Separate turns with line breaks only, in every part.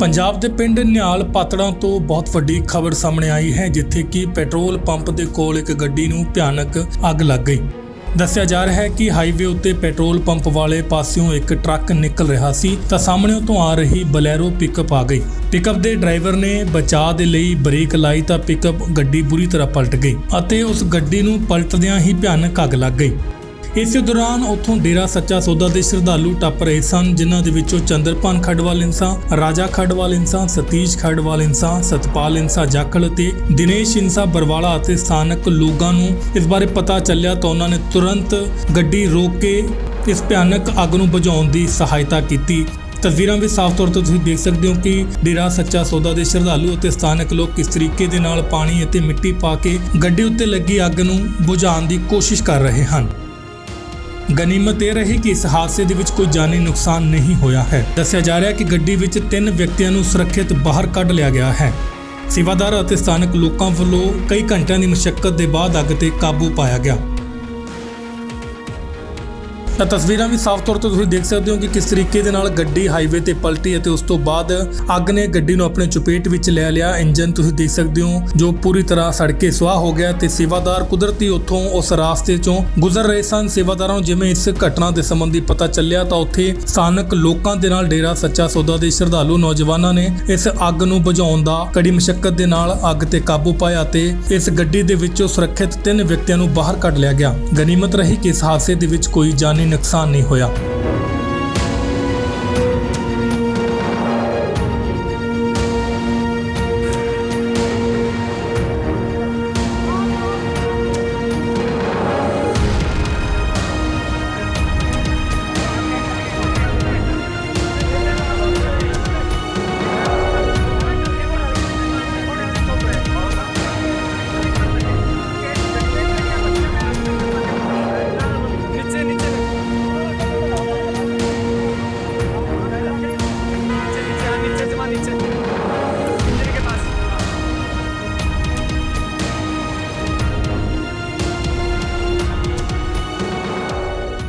ਪੰਜਾਬ ਦੇ ਪਿੰਡ ਨਿਹਾਲ ਪਾਤੜਾਂ ਤੋਂ ਬਹੁਤ ਵੱਡੀ ਖਬਰ ਸਾਹਮਣੇ ਆਈ ਹੈ, ਜਿੱਥੇ ਕਿ ਪੈਟਰੋਲ ਪੰਪ ਦੇ ਕੋਲ ਇੱਕ ਗੱਡੀ ਨੂੰ ਭਿਆਨਕ ਅੱਗ ਲੱਗ ਗਈ। ਦੱਸਿਆ ਜਾ ਰਿਹਾ ਹੈ ਕਿ ਹਾਈਵੇ ਉੱਤੇ ਪੈਟਰੋਲ ਪੰਪ ਵਾਲੇ ਪਾਸਿਓਂ ਇੱਕ ਟਰੱਕ ਨਿਕਲ ਰਿਹਾ ਸੀ ਤਾਂ ਸਾਹਮਣੇ ਤੋਂ ਆ ਰਹੀ ਬਲੈਰੋ ਪਿਕਅਪ ਆ ਗਈ। ਪਿਕਅਪ ਦੇ ਡਰਾਈਵਰ ਨੇ ਬਚਾਅ ਦੇ ਲਈ ਬ੍ਰੇਕ ਲਾਈ ਤਾਂ ਪਿਕਅਪ ਗੱਡੀ ਬੁਰੀ ਤਰ੍ਹਾਂ ਪਲਟ ਗਈ ਅਤੇ ਉਸ ਗੱਡੀ ਨੂੰ ਪਲਟਦਿਆਂ ਹੀ ਭਿਆਨਕ ਅੱਗ ਲੱਗ ਗਈ। ਇਸੇ ਦੌਰਾਨ ਉੱਥੋਂ ਡੇਰਾ ਸੱਚਾ ਸੌਦਾ ਦੇ ਸ਼ਰਧਾਲੂ ਟੱਪ ਰਹੇ ਸਨ, ਜਿਨ੍ਹਾਂ ਦੇ ਵਿੱਚੋਂ ਚੰਦਰਪਾਨ ਖੜਵਾਲ ਇਨਸਾ, ਰਾਜਾ ਖੜਵਾਲ ਇਨਸਾ, ਸਤੀਸ਼ ਖੜਵਾਲ ਇਨਸਾ, ਸਤਪਾਲ ਇਨਸਾ, ਜਾਖਲ ਅਤੇ ਦਿਨੇਸ਼ ਇਨਸਾ, ਬਰਵਾਲਾ ਅਤੇ ਸਥਾਨਕ ਲੋਕਾਂ ਨੂੰ ਇਸ ਬਾਰੇ ਪਤਾ ਚੱਲਿਆ ਤਾਂ ਉਹਨਾਂ ਨੇ ਤੁਰੰਤ ਗੱਡੀ ਰੋਕ ਕੇ ਇਸ ਭਿਆਨਕ ਅੱਗ ਨੂੰ ਬੁਝਾਉਣ ਦੀ ਸਹਾਇਤਾ ਕੀਤੀ। ਤਸਵੀਰਾਂ ਵਿੱਚ ਸਾਫ਼ ਤੌਰ ਤੇ ਤੁਸੀਂ ਦੇਖ ਸਕਦੇ ਹੋ ਕਿ ਡੇਰਾ ਸੱਚਾ ਸੌਦਾ ਦੇ ਸ਼ਰਧਾਲੂ ਅਤੇ ਸਥਾਨਕ ਲੋਕ ਕਿਸ ਤਰੀਕੇ ਦੇ ਨਾਲ ਪਾਣੀ ਅਤੇ ਮਿੱਟੀ ਪਾ ਕੇ ਗੱਡੀ ਉੱਤੇ ਲੱਗੀ ਅੱਗ ਨੂੰ ਬੁਝਾਉਣ ਦੀ ਕੋਸ਼ਿਸ਼ ਕਰ ਰਹੇ ਹਨ। ਗਨੀਮਤ ਇਹ ਰਹੀ ਕਿ ਇਸ ਹਾਦਸੇ ਦੇ ਵਿੱਚ ਕੋਈ ਜਾਨੀ ਨੁਕਸਾਨ ਨਹੀਂ ਹੋਇਆ ਹੈ। ਦੱਸਿਆ ਜਾ ਰਿਹਾ ਹੈ ਕਿ ਗੱਡੀ ਵਿੱਚ ਤਿੰਨ ਵਿਅਕਤੀਆਂ ਨੂੰ ਸੁਰੱਖਿਅਤ ਬਾਹਰ ਕੱਢ ਲਿਆ ਗਿਆ ਹੈ। ਸੇਵਾਦਾਰ ਅਤੇ ਸਥਾਨਕ ਲੋਕਾਂ ਵੱਲੋਂ ਕਈ ਘੰਟਿਆਂ ਦੀ ਮੁਸ਼ਕਲ ਦੇ ਬਾਅਦ ਅੱਗ ਤੇ ਕਾਬੂ ਪਾਇਆ ਗਿਆ। ਤਾਂ ਤਸਵੀਰਾਂ ਵੀ ਸਾਫ਼ ਤੌਰ ਤੇ ਤੁਸੀਂ ਦੇਖ ਸਕਦੇ ਹੋ ਕਿ ਕਿਸ ਤਰੀਕੇ ਦੇ ਨਾਲ ਗੱਡੀ ਹਾਈਵੇ ਤੇ ਪਲਟੀ ਅਤੇ ਉਸ ਤੋਂ ਬਾਅਦ ਅੱਗ ਨੇ ਗੱਡੀ ਨੂੰ ਆਪਣੇ ਚਪੇਟ ਵਿੱਚ ਲੈ ਲਿਆ। ਇੰਜਨ ਤੁਸੀਂ ਦੇਖ ਸਕਦੇ ਹੋ, ਜੋ ਪੂਰੀ ਤਰ੍ਹਾਂ ਸੜ ਕੇ ਸੁਆਹ ਹੋ ਗਿਆ ਤੇ ਸੇਵਾਦਾਰ ਕੁਦਰਤੀ ਉੱਥੋਂ ਉਸ ਰਾਸਤੇ ਚੋਂ ਗੁਜ਼ਰ ਰਹੇ ਸਨ। ਸੇਵਾਦਾਰਾਂ ਨੂੰ ਜਿਵੇਂ ਇਸ ਘਟਨਾ ਦੇ ਸੰਬੰਧੀ ਪਤਾ ਚੱਲਿਆ, ਤਾਂ ਉੱਥੇ ਸਥਾਨਕ ਲੋਕਾਂ ਦੇ ਨਾਲ ਡੇਰਾ ਸੱਚਾ ਸੌਦਾ ਦੇ ਸ਼ਰਧਾਲੂ ਨੌਜਵਾਨਾਂ ਨੇ ਇਸ ਅੱਗ ਨੂੰ ਬੁਝਾਉਣ ਦਾ ਕੜੀ ਮੁਸ਼ਕਲ ਦੇ ਨਾਲ ਅੱਗ ਤੇ ਕਾਬੂ ਪਾਇਆ ਤੇ ਇਸ ਗੱਡੀ ਦੇ ਵਿੱਚੋਂ ਸੁਰੱਖਿਅਤ ਤਿੰਨ ਵਿਅਕਤੀਆਂ ਨੂੰ ਬਾਹਰ ਕੱਢ ਲਿਆ ਗਿਆ। ਗਨੀਮਤ ਰਹੀ ਕਿ ਇਸ ਹਾਦਸੇ ਦੇ ਵਿੱਚ ਕੋਈ ਜਾਨੀ ਨੁਕਸਾਨ ਨਹੀਂ ਹੋਇਆ।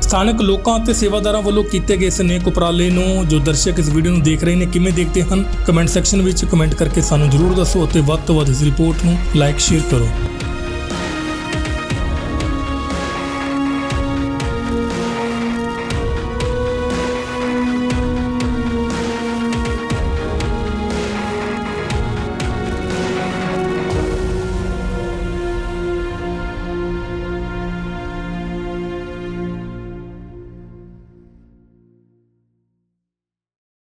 ਸਥਾਨਕ ਲੋਕਾਂ ਅਤੇ ਸੇਵਾਦਾਰਾਂ ਵੱਲੋਂ ਕੀਤੇ ਗਏ ਇਸ ਨੇਕ ਉਪਰਾਲੇ ਨੂੰ ਜੋ ਦਰਸ਼ਕ ਇਸ ਵੀਡੀਓ ਨੂੰ ਦੇਖ ਰਹੇ ਨੇ, ਕਿਵੇਂ ਦੇਖਦੇ ਹਨ? ਕਮੈਂਟ ਸੈਕਸ਼ਨ ਵਿੱਚ ਕਮੈਂਟ ਕਰਕੇ ਸਾਨੂੰ ਜਰੂਰ ਦੱਸੋ ਅਤੇ ਵੱਧ ਤੋਂ ਵੱਧ ਇਸ ਰਿਪੋਰਟ ਨੂੰ ਲਾਈਕ ਸ਼ੇਅਰ ਕਰੋ।